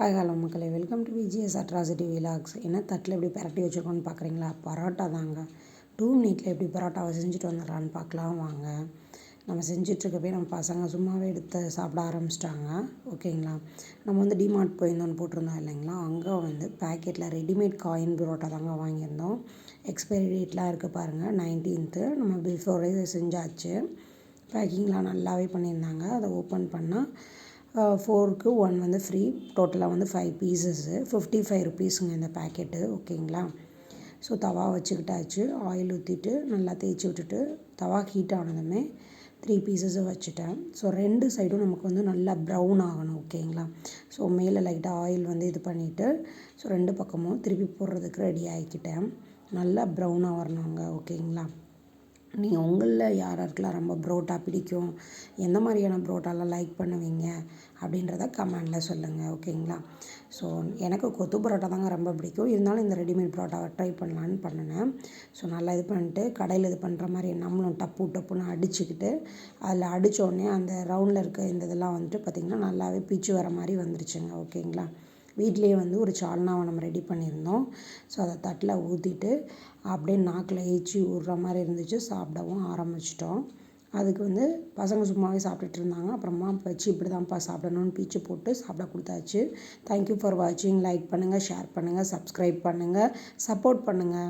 Hi hello மக்களே. Welcome to V G S atrocity vlogs என்ன தட்டில் எப்படி பரட்டி வச்சுருக்கோன்னு பார்க்குறீங்களா? பரோட்டா தாங்க. டூ மினிட்ல எப்படி பரோட்டாவை செஞ்சுட்டு வந்துடலான்னு பார்க்கலாம் வாங்க. நம்ம செஞ்சிட்ருக்கப்பே நம்ம பசங்க சும்மாவே எடுத்து சாப்பிட ஆரம்பிச்சிட்டாங்க. ஓகேங்களா? நம்ம வந்து டிமார்ட் போயிருந்தோன்னு போட்டிருந்தோம் இல்லைங்களா? அங்கே வந்து பேக்கெட்டில் ரெடிமேட் காயின் பரோட்டா தாங்க வாங்கியிருந்தோம். எக்ஸ்பைரி டேட்லாம் இருக்குது பாருங்கள் நைன்டீன்த்து நம்ம பிஃபோரே செஞ்சாச்சு. பேக்கிங்லாம் நல்லாவே பண்ணியிருந்தாங்க. அதை ஓப்பன் பண்ணால் ஃபோருக்கு ஒன் வந்து ஃப்ரீ டோட்டலாக வந்து ஃபைவ் பீசஸ்ஸு ஃபிஃப்டி ஃபைவ் ருபீஸுங்க இந்த பேக்கெட்டு ஓகேங்களா ஸோ தவா வச்சுக்கிட்டாச்சு. ஆயில் ஊற்றிட்டு நல்லா தேய்ச்சி விட்டுட்டு தவா ஹீட் ஆனதுமே த்ரீ பீசஸை வச்சுட்டேன். ஸோ ரெண்டு சைடும் நமக்கு வந்து நல்லா ப்ரௌன் ஆகணும் ஓகேங்களா ஸோ மேலே லைட்டாக ஆயில் வந்து இது பண்ணிவிட்டு ஸோ ரெண்டு பக்கமும் திருப்பி போடுறதுக்கு ரெடி ஆகிக்கிட்டேன் நல்லா ப்ரௌனாக வரணுங்க ஓகேங்களா நீங்கள் உங்களில் யார் யாருக்கெல்லாம் ரொம்ப புரோட்டா பிடிக்கும் எந்த மாதிரியான புரோட்டாலாம் லைக் பண்ணுவீங்க அப்படின்றத கமெண்டில் சொல்லுங்கள் ஓகேங்களா? ஸோ எனக்கு கொத்து பரோட்டா தாங்க ரொம்ப பிடிக்கும். இருந்தாலும் இந்த ரெடிமேட் பரோட்டாவை ட்ரை பண்ணலான்னு பண்ணினேன். ஸோ நல்லா இது பண்ணிட்டு கடையில் இது பண்ணுற மாதிரி நம்மளும் டப்பு டப்புன்னு அடிச்சுக்கிட்டு அதில் அடித்தோடனே அந்த ரவுண்டில் இருக்க இந்த இதெல்லாம் வந்துட்டு பார்த்திங்கன்னா நல்லாவே பிச்சு வர மாதிரி வந்துருச்சுங்க ஓகேங்களா? வீட்லேயே வந்து ஒரு சால்னாவை நம்ம ரெடி பண்ணியிருந்தோம். ஸோ அதை தட்டில் ஊற்றிட்டு அப்படியே நாக்கில் ஏச்சி விட்ற மாதிரி இருந்துச்சு. சாப்பிடவும் ஆரம்பிச்சிட்டோம். அதுக்கு வந்து பசங்க சும்மாவே சாப்பிட்டுட்டு இருந்தாங்க. அப்புறமா வச்சு இப்படி தான்ப்பா சாப்பிடணும்னு பீச்சு போட்டு சாப்பிட கொடுத்தாச்சு. தேங்க்யூ ஃபார் வாட்சிங் லைக் பண்ணுங்கள் ஷேர் பண்ணுங்கள் சப்ஸ்கிரைப் பண்ணுங்கள் சப்போர்ட் பண்ணுங்கள்